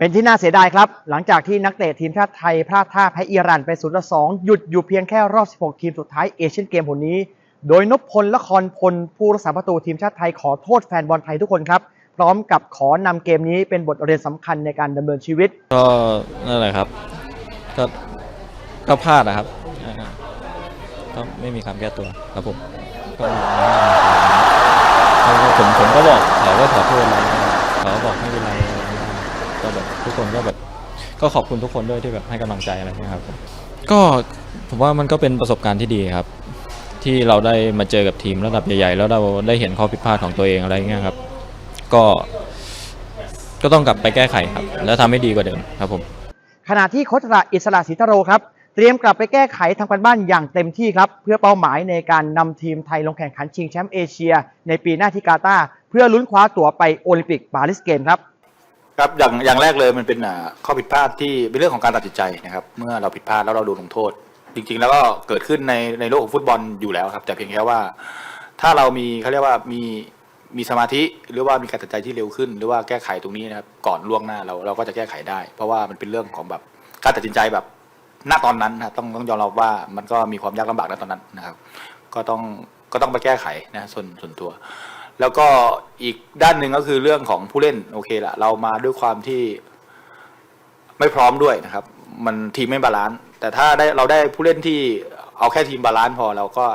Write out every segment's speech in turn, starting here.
เป็นที่น่าเสียดายครับ หลังจากที่นักเตะทีมชาติไทยพลาดท่าแพ้อิหร่านไป0ต่อ2หยุดอยู่เพียงแค่รอบ 16 ทีมสุดท้ายเอเชียนเกมผลนี้ โดยนพพลละครพลผู้รักษาประตูทีมชาติไทยขอโทษแฟนบอลไทยทุกคนครับ พร้อมกับขอนำเกมนี้เป็นบทเรียนสำคัญในการดำเนินชีวิต ก็นั่นแหละครับ ก็ก็พลาดนะครับก็ไม่มีคำแก้ตัวครับผมก็ผมผมก็บอกเขาก็ขอโทษอะไรเขาบอกไม่เป็นไร ก็แบบทุกคนก็แบบก็ขอบคุณทุกคนด้วยที่แบบให้กำลังใจอะไรเงี้ยครับผมก็ผมว่ามันก็เป็นประสบการณ์ที่ดีครับ ที่เราได้มาเจอกับทีมระดับใหญ่ๆ แล้วเราได้เห็นข้อผิดพลาดของตัวเองอะไรเงี้ยครับ ก็ก็ต้องกลับไปแก้ไขครับ แล้วทำให้ดีกว่าเดิมครับผม ขณะที่โคชระอิสระศรีทโรครับ เตรียมกลับไปแก้ไขทำการบ้านอย่างเต็มที่ครับ เพื่อเป้าหมายในการนำทีมไทยลงแข่งขันชิงแชมป์เอเชีย ในปีหน้าที่กาตาร์เพื่อลุ้นคว้าตั๋วไปโอลิมปิกปารีสเกมครับ ครับอย่างอย่างแรกเลยมันเป็นข้อผิดพลาดที่เป็นเรื่องของการตัดสินใจนะครับ เมื่อเราผิดพลาดแล้วเราโดนลงโทษ จริง ๆ แล้วก็เกิดขึ้นในในโลกของฟุตบอลอยู่แล้วครับ แต่เพียงแค่ว่าถ้าเรามีเขาเรียกว่ามีมีสมาธิหรือว่ามีการตัดใจที่เร็วขึ้น หรือว่าแก้ไขตรงนี้นะครับก่อนล่วงหน้าเราเราก็จะแก้ไขได้ เพราะว่ามันเป็นเรื่องของแบบการตัดสินใจแบบณตอนนั้นนะต้องต้องยอมรับว่ามันก็มีความยากลำบากณตอนนั้นนะครับ ก็ต้องก็ต้องไปแก้ไขนะส่วนส่วนตัว แล้วก็อีกด้านหนึ่งก็คือเรื่องของผู้เล่นโอเคละเรามาด้วยความที่ไม่พร้อมด้วยนะครับ มันทีมไม่บาลานซ์แต่ถ้าได้เราได้ผู้เล่นที่เอาแค่ทีมบาลานซ์พอเราก็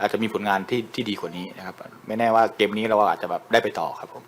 อาจจะมีผลงานที่ที่ดีกว่านี้นะครับ ไม่แน่ว่าเกมนี้เราอาจจะแบบได้ไปต่อครับผม